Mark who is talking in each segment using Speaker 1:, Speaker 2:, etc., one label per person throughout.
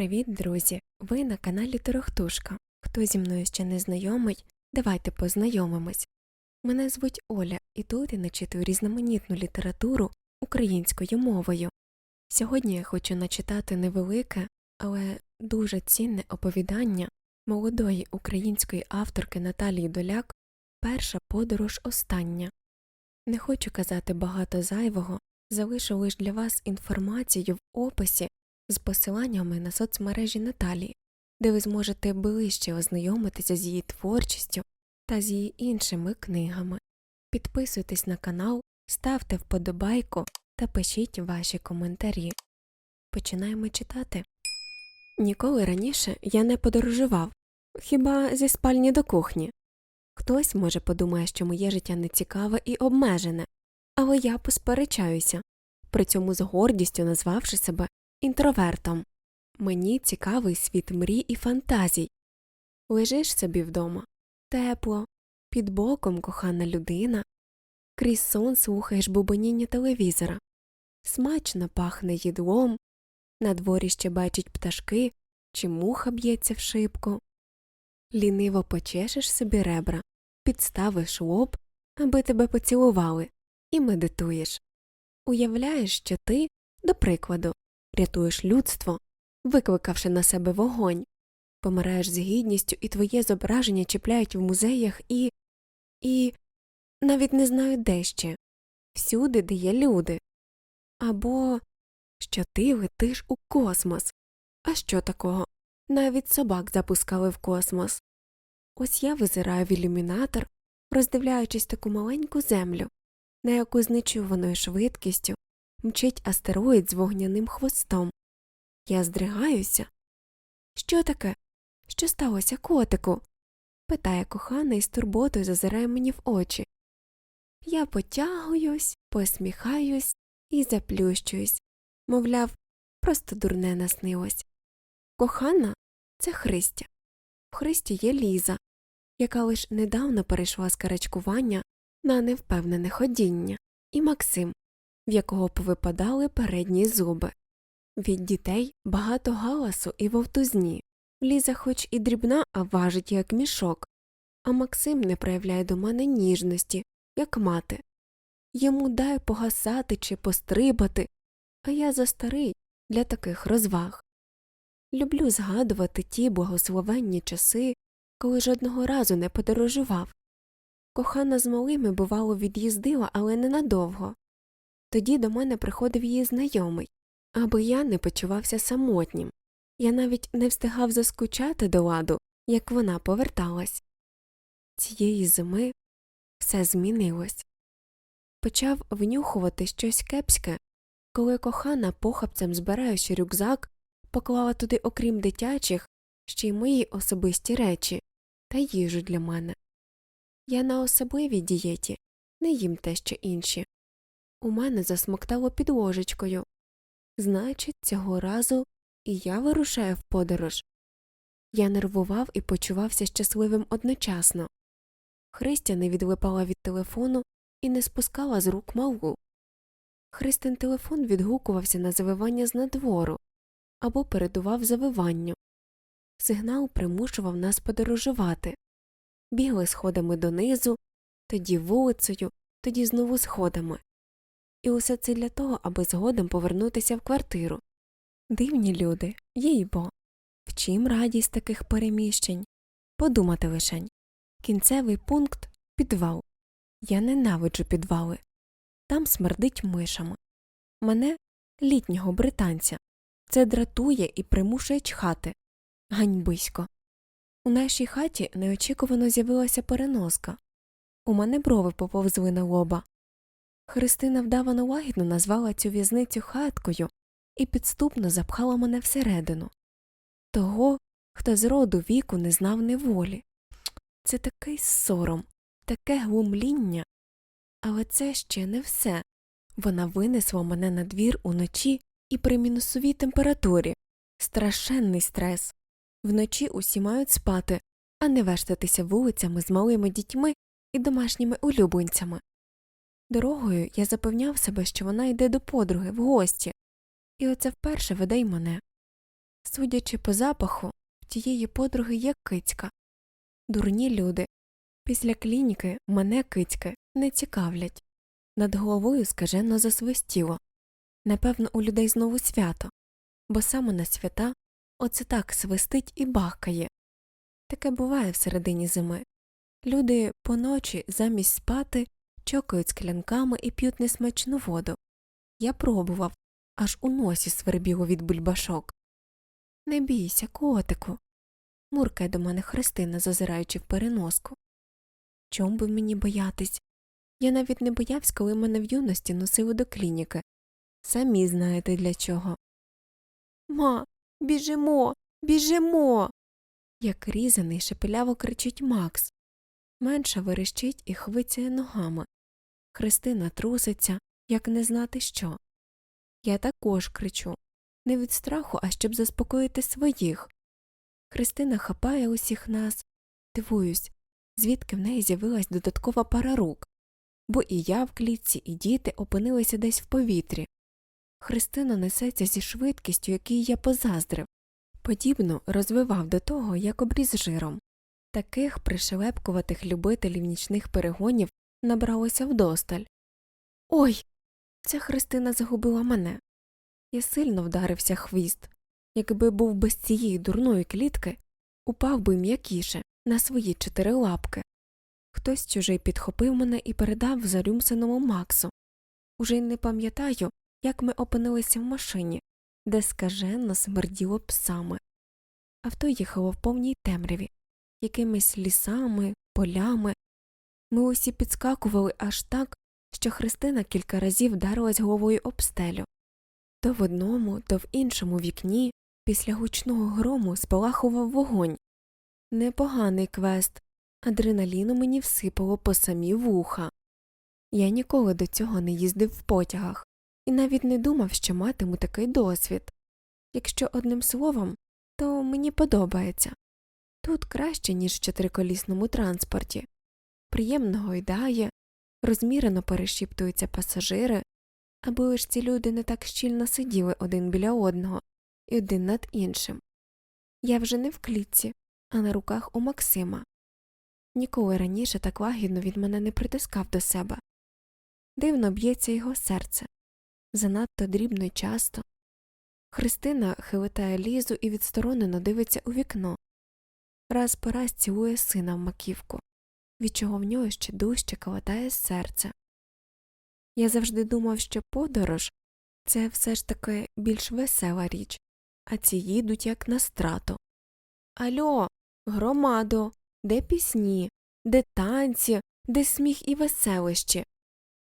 Speaker 1: Привіт, друзі! Ви на каналі Торохтушка. Хто зі мною ще не знайомий, давайте познайомимось. Мене звуть Оля, і тут я начитую різноманітну літературу українською мовою. Сьогодні я хочу начитати невелике, але дуже цінне оповідання молодої української авторки Наталії Доляк Перша подорож остання. Не хочу казати багато зайвого, залишу лише для вас інформацію в описі з посиланнями на соцмережі Наталії, де ви зможете ближче ознайомитися з її творчістю та з її іншими книгами. Підписуйтесь на канал, ставте вподобайку та пишіть ваші коментарі. Починаємо читати. Ніколи раніше я не подорожував, хіба зі спальні до кухні. Хтось, може, подумає, що моє життя нецікаве і обмежене, але я посперечаюся, при цьому з гордістю назвавши себе інтровертом. Мені цікавий світ мрій і фантазій. Лежиш собі вдома, тепло, під боком кохана людина, крізь сон слухаєш бубоніння телевізора, смачно пахне їдлом, на дворі ще бачать пташки чи муха б'ється в шибку. Ліниво почешеш собі ребра, підставиш лоб, аби тебе поцілували, і медитуєш. Уявляєш, що ти, до прикладу, рятуєш людство, викликавши на себе вогонь, помираєш з гідністю, і твоє зображення чіпляють в музеях і. і навіть не знаю де ще всюди, де є люди. Або що ти летиш у космос. А що такого? Навіть собак запускали в космос. Ось я визираю в ілюмінатор, роздивляючись таку маленьку землю, на яку з нечуваною швидкістю мчить астероїд з вогняним хвостом. Я здригаюся. Що таке? Що сталося, котику? питає кохана і з турботою зазирає мені в очі. Я потягуюсь, посміхаюсь і заплющуюсь, мовляв, просто дурне наснилось. Кохана це Христя. В Христі є Ліза, яка лише недавно перейшла з карачкування на невпевнене ходіння, і Максим, в якого повипадали передні зуби. Від дітей багато галасу і вовтузні. Ліза хоч і дрібна, а важить як мішок, а Максим не проявляє до мене ніжності, як мати. Йому дай погасати чи пострибати, а я застарий для таких розваг. Люблю згадувати ті благословенні часи, коли жодного разу не подорожував. Кохана з малими, бувало, від'їздила, але ненадовго. Тоді до мене приходив її знайомий, аби я не почувався самотнім. Я навіть не встигав заскучати до ладу, як вона поверталась. Цієї зими все змінилось. Почав внюхувати щось кепське, коли кохана похапцем збираючи рюкзак, поклала туди, окрім дитячих, ще й мої особисті речі та їжу для мене. Я на особливій дієті, не їм те, що інші. У мене засмоктало під ложечкою. Значить, цього разу і я вирушаю в подорож. Я нервував і почувався щасливим одночасно. Христя не відлипала від телефону і не спускала з рук малу. Христин телефон відгукувався на завивання з надвору або передував завиванню. Сигнал примушував нас подорожувати. Бігли сходами донизу, тоді вулицею, тоді знову сходами. І усе це для того, аби згодом повернутися в квартиру. Дивні люди, їй бо. В чим радість таких переміщень? Подумати лишень. Кінцевий пункт підвал. Я ненавиджу підвали. Там смердить мишами. Мене, літнього британця, це дратує і примушує чхати. Ганьбисько. У нашій хаті неочікувано з'явилася переноска. У мене брови поповзли на лоба. Христина вдавано лагідно назвала цю в'язницю хаткою і підступно запхала мене всередину. Того, хто з роду віку не знав неволі. Це такий сором, таке глумління. Але це ще не все. Вона винесла мене на двір уночі і при мінусовій температурі. Страшенний стрес. Вночі усі мають спати, а не вештатися вулицями з малими дітьми і домашніми улюбленцями. Дорогою я запевняв себе, що вона йде до подруги в гості, і оце вперше веде й мене. Судячи по запаху, в тієї подруги є кицька. Дурні люди. Після клініки мене кицьки не цікавлять. Над головою скажено засвистіло. Напевно, у людей знову свято, бо саме на свята оце так свистить і бахкає. Таке буває в середині зими. Люди поночі замість спати чокають склянками і п'ють несмачну воду. Я пробував, аж у носі свербіло від бульбашок. Не бійся, котику. муркає до мене Христина, зазираючи в переноску. Чом би мені боятись? Я навіть не боявся, коли мене в юності носили до клініки. Самі знаєте для чого. Ма, біжимо, біжимо. Як різаний шепеляво кричить Макс. Менша верещить і хвицяє ногами. Христина труситься, як не знати що. Я також кричу не від страху, а щоб заспокоїти своїх. Христина хапає усіх нас. Дивуюсь, звідки в неї з'явилась додаткова пара рук, бо і я в клітці, і діти опинилися десь в повітрі. Христина несеться зі швидкістю, якій я позаздрив, подібно розвивав до того, як обріз жиром. Таких пришелепкуватих любителів нічних перегонів набралося вдосталь. Ой. Ця Христина загубила мене. Я сильно вдарився хвіст. Якби був без цієї дурної клітки, упав би м'якіше на свої чотири лапки. Хтось чужий підхопив мене і передав зарюмсеному Максу. Уже й не пам'ятаю, як ми опинилися в машині, де скаженно смерділо псами. Авто їхало в повній темряві, якимись лісами, полями. Ми усі підскакували аж так, що Христина кілька разів вдарилась головою об стелю. То в одному, то в іншому вікні після гучного грому спалахував вогонь. Непоганий квест, адреналіну мені всипало по самі вуха. Я ніколи до цього не їздив в потягах і навіть не думав, що матиму такий досвід. Якщо одним словом, то мені подобається. Тут краще, ніж в чотириколісному транспорті. Приємно гойдає, розмірено перешіптуються пасажири, аби лиш ці люди не так щільно сиділи один біля одного і один над іншим. Я вже не в клітці, а на руках у Максима. Ніколи раніше так лагідно від мене не притискав до себе. Дивно б'ється його серце занадто дрібно й часто. Христина хилитає лізу і відсторонено дивиться у вікно. Раз по раз цілує сина в маківку, від чого в нього ще дужче калатає серце. Я завжди думав, що подорож це все ж таки більш весела річ, а ці їдуть як на страту. Альо, громадо, де пісні, де танці, де сміх і веселищі?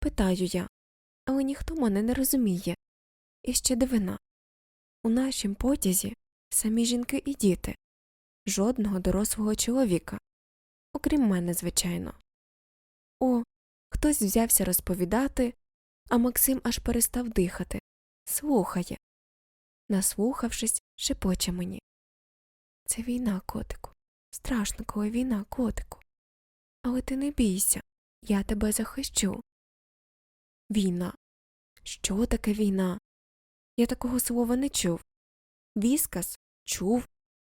Speaker 1: Питаю я, але ніхто мене не розуміє. І ще дивина у нашім потязі самі жінки і діти, жодного дорослого чоловіка, окрім мене, звичайно. О, хтось взявся розповідати, а Максим аж перестав дихати, слухає. Наслухавшись, шепоче мені. Це війна, котику. Страшно, коли війна, котику. Але ти не бійся, я тебе захищу. Війна. Що таке війна? Я такого слова не чув. Віскас чув,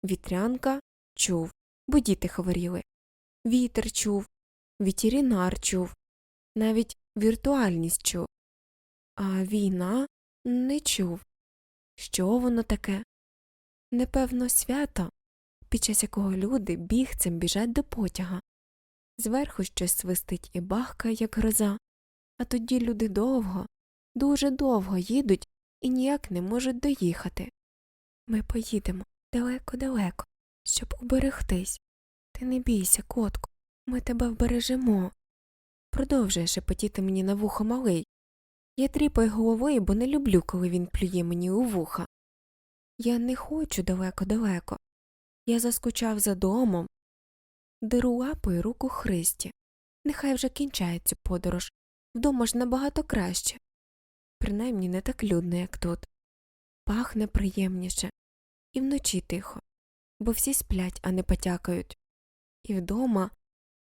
Speaker 1: вітрянка чув, бо діти хворіли. Вітер чув, вітірінар чув, навіть віртуальність чув. А війна не чув. Що воно таке? Непевно, свято, під час якого люди бігцем біжать до потяга. Зверху щось свистить і бахкає, як гроза, а тоді люди довго, дуже довго їдуть і ніяк не можуть доїхати. Ми поїдемо далеко-далеко, щоб уберегтись. Ти не бійся, котку, ми тебе вбережемо. Продовжує шепотіти мені на вухо малий. Я тріпаю головою, бо не люблю, коли він плює мені у вуха. Я не хочу далеко-далеко. Я заскучав за домом. Деру лапою руку Христі. Нехай вже кінчає цю подорож. Вдома ж набагато краще. Принаймні не так людно, як тут. Пахне приємніше. І вночі тихо, бо всі сплять, а не потякають. І вдома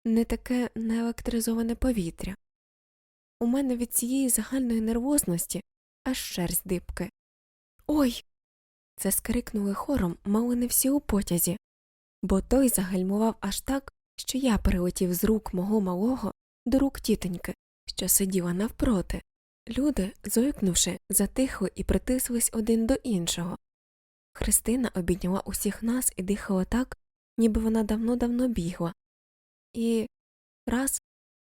Speaker 1: не таке неелектризоване повітря. У мене від цієї загальної нервозності аж шерсть дибки. Ой. це скрикнули хором мало не всі у потязі, бо той загальмував аж так, що я перелетів з рук мого малого до рук тітоньки, що сиділа навпроти. Люди, зойкнувши, затихли і притислись один до іншого. Христина обійняла усіх нас і дихала так, ніби вона давно-давно бігла. І раз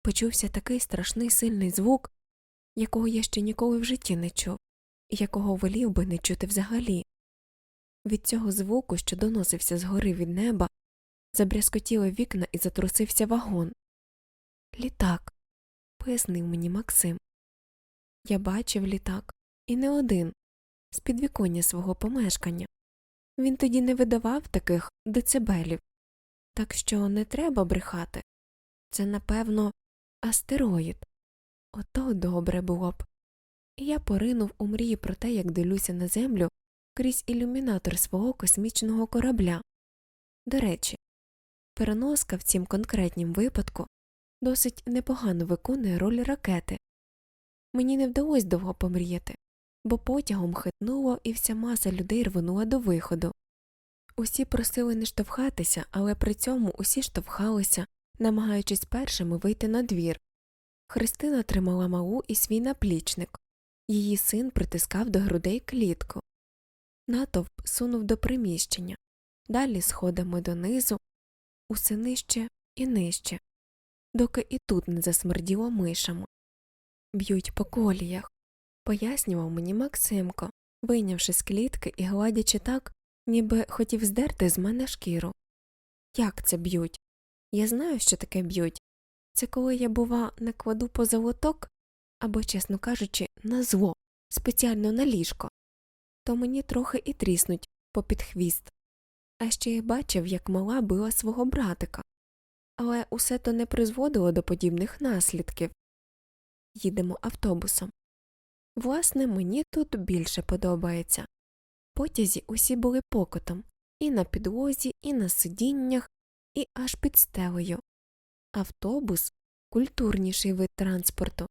Speaker 1: почувся такий страшний сильний звук, якого я ще ніколи в житті не чув, і якого волів би не чути взагалі. Від цього звуку, що доносився згори від неба, забрязкотіли вікна і затрусився вагон. Літак, пояснив мені Максим. Я бачив літак, і не один, з підвіконня свого помешкання. Він тоді не видавав таких децибелів, так що не треба брехати. Це, напевно, астероїд. Ото добре було б. Я поринув у мрії про те, як дивлюся на землю крізь ілюмінатор свого космічного корабля. До речі, переноска в цім конкретнім випадку досить непогано виконує роль ракети. Мені не вдалося довго помріяти, бо потягом хитнуло і вся маса людей рвонула до виходу. Усі просили не штовхатися, але при цьому усі штовхалися, намагаючись першими вийти на двір. Христина тримала малу і свій наплічник. Її син притискав до грудей клітку. Натовп сунув до приміщення, далі сходами донизу, усе нижче і нижче, доки і тут не засмерділо мишами. Б'ють по коліях, пояснював мені Максимко, вийнявши з клітки і гладячи так, ніби хотів здерти з мене шкіру. Як це б'ють? Я знаю, що таке б'ють. Це коли я, бува, накладу по золоток або, чесно кажучи, на зло, спеціально на ліжко, то мені трохи і тріснуть попід хвіст. А ще я бачив, як мала била свого братика. Але усе то не призводило до подібних наслідків. Їдемо автобусом. Власне, мені тут більше подобається. Потязі усі були покотом і на підлозі, і на сидіннях, і аж під стелею. Автобус культурніший вид транспорту.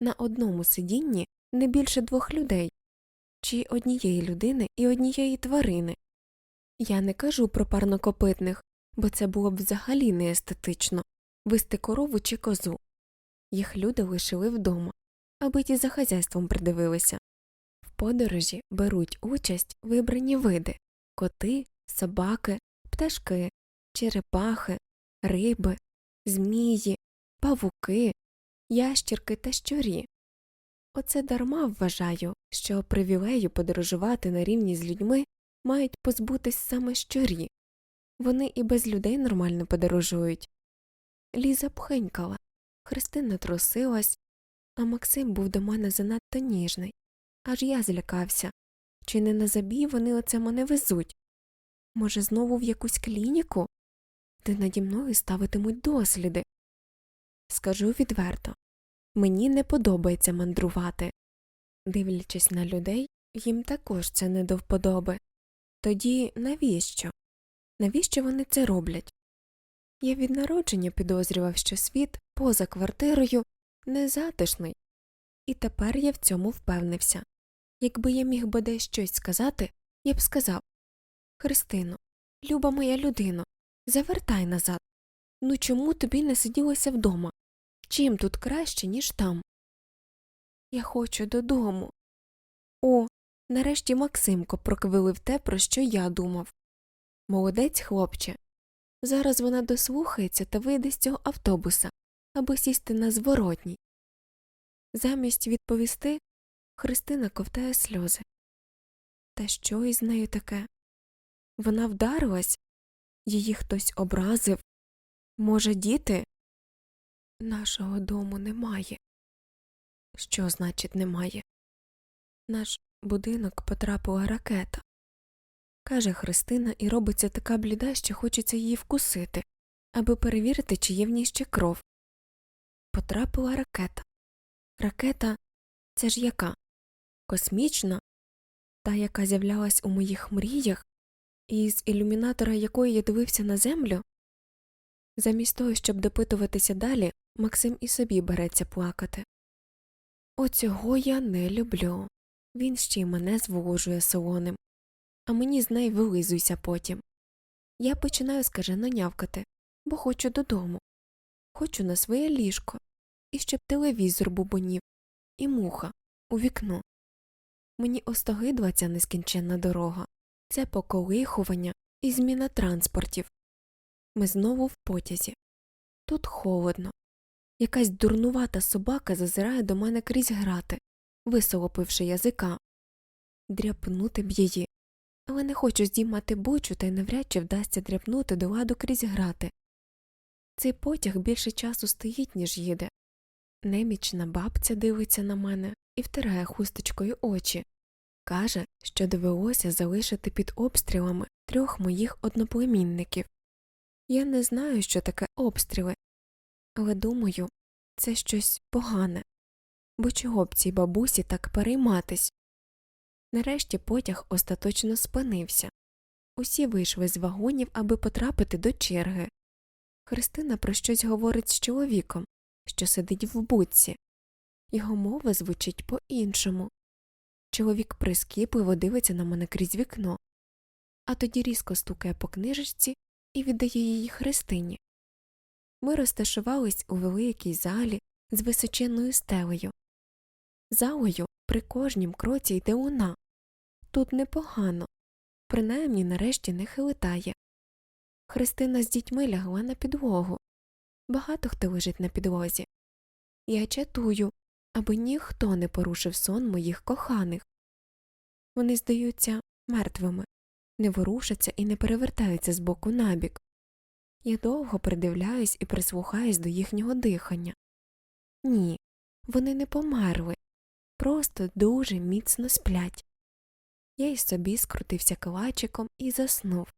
Speaker 1: На одному сидінні не більше двох людей, чи однієї людини і однієї тварини. Я не кажу про парнокопитних, бо це було б взагалі не естетично вести корову чи козу. Їх люди лишили вдома, аби ті за хазяйством придивилися. В подорожі беруть участь вибрані види коти, собаки, пташки, черепахи, риби, змії, павуки, ящірки та щурі. Оце дарма вважаю, що привілею подорожувати на рівні з людьми мають позбутись саме щурі. Вони і без людей нормально подорожують. Ліза пхенькала, Христина трусилась, а Максим був до мене занадто ніжний. Аж я злякався. Чи не на забій вони оце мене везуть? Може, знову в якусь клініку, де наді мною ставитимуть досліди? Скажу відверто мені не подобається мандрувати. Дивлячись на людей, їм також це не до вподоби. Тоді навіщо? Навіщо вони це роблять? Я від народження підозрював, що світ поза квартирою незатишний, і тепер я в цьому впевнився. Якби я міг бодай щось сказати, я б сказав Христино, люба моя людино, завертай назад. Ну чому тобі не сиділося вдома? Чим тут краще, ніж там? Я хочу додому. О, нарешті Максимко проквилив те, про що я думав. Молодець, хлопче. Зараз вона дослухається та вийде з цього автобуса, аби сісти на зворотній. Замість відповісти Христина ковтає сльози. Та що із нею таке? Вона вдарилась, її хтось образив. Може, діти? Нашого дому немає. Що значить немає? Наш будинок потрапила ракета. каже Христина, і робиться така бліда, що хочеться її вкусити, аби перевірити, чи є в ній ще кров. Потрапила ракета. Ракета це ж яка? Космічна? Та, яка з'являлась у моїх мріях, і з ілюмінатора якої я дивився на землю? Замість того, щоб допитуватися далі, Максим і собі береться плакати. Оцього я не люблю. Він ще й мене зволожує солоним. а мені з неї вилизуйся потім. Я починаю скажено нявкати, бо хочу додому. Хочу на своє ліжко, і щоб телевізор бубонів, і муха у вікно. Мені остогидла ця нескінченна дорога, це поколихування і зміна транспортів. Ми знову в потязі. Тут холодно. Якась дурнувата собака зазирає до мене крізь грати, висолопивши язика. Дряпнути б її. Але не хочу здіймати бочу та й навряд чи вдасться дряпнути до ладу крізь грати. Цей потяг більше часу стоїть, ніж їде. Немічна бабця дивиться на мене і втирає хусточкою очі. Каже, що довелося залишити під обстрілами трьох моїх одноплемінників. Я не знаю, що таке обстріли, але думаю, це щось погане. Бо чого б цій бабусі так перейматись? Нарешті потяг остаточно спинився. Усі вийшли з вагонів, аби потрапити до черги. Христина про щось говорить з чоловіком, що сидить в будці. Його мова звучить по іншому. Чоловік прискіпливо дивиться на мене крізь вікно, а тоді різко стукає по книжечці і віддає її Христині. Ми розташувались у великій залі з височенною стелею. Залою при кожнім кроці йде луна. Тут непогано, принаймні нарешті не хилитає. Христина з дітьми лягла на підлогу. Багато хто лежить на підлозі. Я чатую, аби ніхто не порушив сон моїх коханих. Вони здаються мертвими, не ворушаться і не перевертаються з боку на бік. Я довго придивляюсь і прислухаюсь до їхнього дихання. Ні, вони не померли, просто дуже міцно сплять. Я й собі скрутився калачиком і заснув.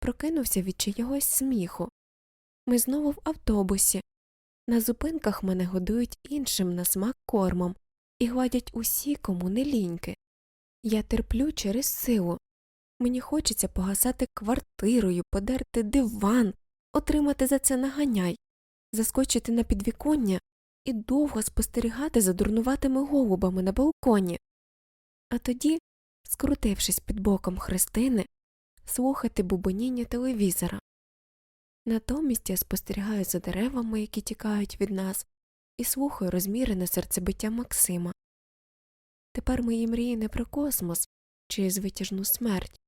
Speaker 1: Прокинувся від чогось сміху. Ми знову в автобусі. На зупинках мене годують іншим на смак кормом і гладять усі, кому не ліньки. Я терплю через силу. Мені хочеться погасати квартирою, подерти диван, отримати за це наганяй, заскочити на підвіконня і довго спостерігати за дурнуватими голубами на балконі. А тоді, скрутившись під боком Христини, слухати бубоніння телевізора. Натомість я спостерігаю за деревами, які тікають від нас, і слухаю розмірене серцебиття Максима. Тепер мої мрії не про космос чи звитяжну смерть,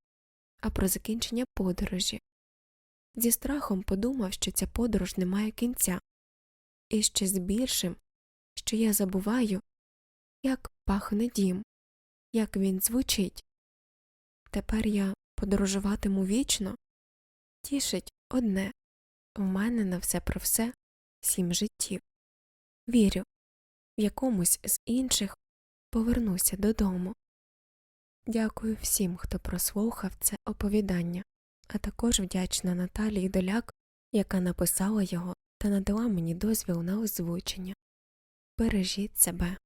Speaker 1: а про закінчення подорожі. Зі страхом подумав, що ця подорож не має кінця, і ще з більшим, що я забуваю, як пахне дім, як він звучить. Тепер я подорожуватиму вічно. Тішить одне в мене на все про все сім життів. Вірю, в якомусь з інших повернуся додому. Дякую всім, хто прослухав це оповідання, а також вдячна Наталії Доляк, яка написала його та надала мені дозвіл на озвучення. Бережіть себе.